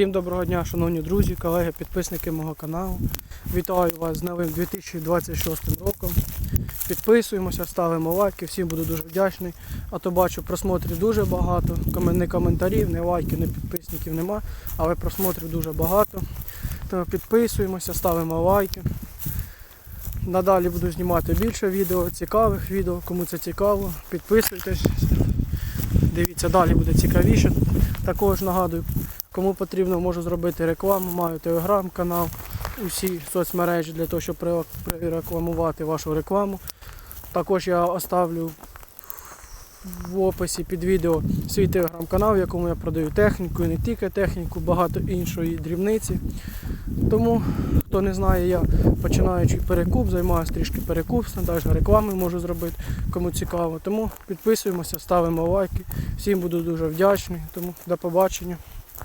Всім доброго дня, шановні друзі, колеги, підписники мого каналу. Вітаю вас з новим 2026 роком. Підписуємося, ставимо лайки, всім буду дуже вдячний. А то бачу, просмотрів дуже багато. Не коментарів, не лайків, не підписників нема, але просмотрів дуже багато. Тому підписуємося, ставимо лайки. Надалі буду знімати більше відео, цікавих відео, кому це цікаво. Підписуйтесь. Дивіться, далі буде цікавіше. Також нагадую, Кому потрібно, можу зробити рекламу, маю телеграм-канал, усі соцмережі для того, щоб при- вашу рекламу. Також я оставлю в описі під відео свій телеграм-канал, в якому я продаю техніку, і не тільки техніку, багато іншої дрібниці. Тому, хто не знає, я починаючи перекуп, займаюся трішки перекупством, навіть реклами можу зробити, кому цікаво. Тому підписуємося, ставимо лайки. Всім буду дуже вдячний. Тому до побачення.